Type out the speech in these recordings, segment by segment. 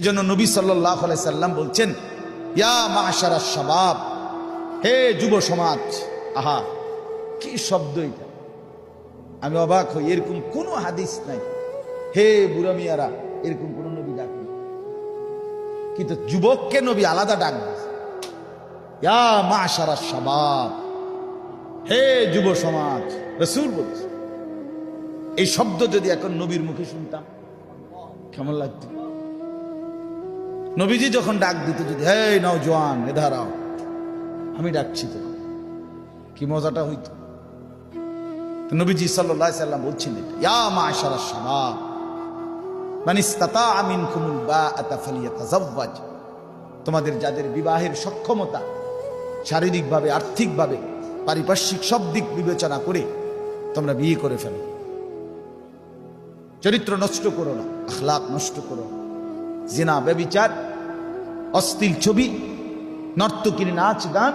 এজন্য নবী সাল্লাহ সাল্লাম বলছেন, ইয়া মাশারা শাবাব হে যুব সমাজ, আহা, কি শব্দ এটা আমি অবাক হই, এরকম কোনো হাদিস নাই হে বুড়া মিয়ারা, এরকম কোন নবী ডাক। কিন্তু যুবককে নবী আলাদা ডাক। ইয়া মাশারা শাবাব হে যুব সমাজ, রসুল বলছে, এই শব্দ যদি এখন নবীর মুখে শুনতাম, কেমন লাগতো নবীজি যখন ডাক দিত যদি হে নাও জোয়ান এধারাও আমি ডাকছি তো। কি মজাটা হইতো? নবীজি সাল্লাহ সাল্লাম বলছিলেন ইয়া মাশারা শাবাব মান ইস্তাতা মিনকুমুল বাআতা ফালিয়াতাজাওয়াজ। তোমাদের যাদের বিবাহের সক্ষমতা, শারীরিকভাবে, আর্থিকভাবে, পারিপার্শ্বিক সব দিক বিবেচনা করে তোমরা বিয়ে করে ফেলো। চরিত্র নষ্ট করো না, আখলাক নষ্ট করো না। জিনা ব্যবিচার অশ্লীল ছবি নর্তকীর নাচ গান,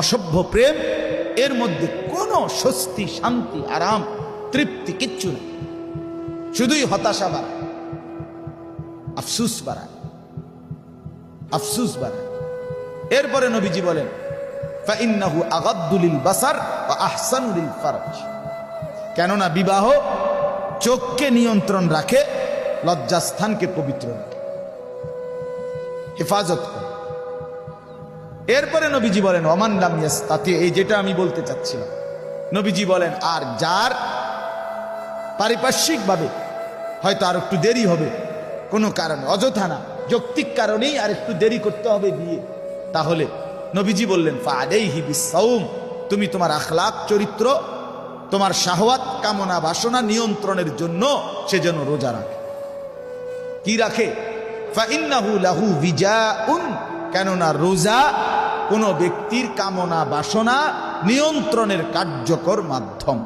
অসভ্য প্রেম, এর মধ্যে কোনো স্বস্তি, শান্তি, আরাম, তৃপ্তি কিচ্ছু নেই। শুধুই হতাশা বাড়ায়, আফসুস বাড়ায় আফসুস বাড়ায়। এরপরে নবীজি বলেন, ফাইন্নাহু বাসার ও আহসানুলিল ফারাজ। কেননা বিবাহ চোখকে নিয়ন্ত্রণ রাখে, লজ্জাস্থানকে পবিত্র রাখে। হেফাজত। এরপরে নবীজি বলেন অমান লামিয়াস তাতে এই যেটা আমি বলতে চাচ্ছিলাম। নবীজি বলেন, আর যার পারিপার্শ্বিকভাবে হয়তো আর একটু দেরি হবে, কোনো কারণে, অযথা না, যৌক্তিক কারণেই আর একটু দেরি করতে হবে বিয়ে, তাহলে নবীজি বললেন ফাদেহি বিসাউম তুমি তোমার আখলাক, চরিত্র, তোমার শাহওয়াত, কামনা, বাসনা নিয়ন্ত্রণের জন্য সে যেন রোজা রাখে। কি রাখে? বিজাউন কেননা রোজা কোন ব্যক্তির কামনা বাসনা নিয়ন্ত্রণের কার্যকর মাধ্যম।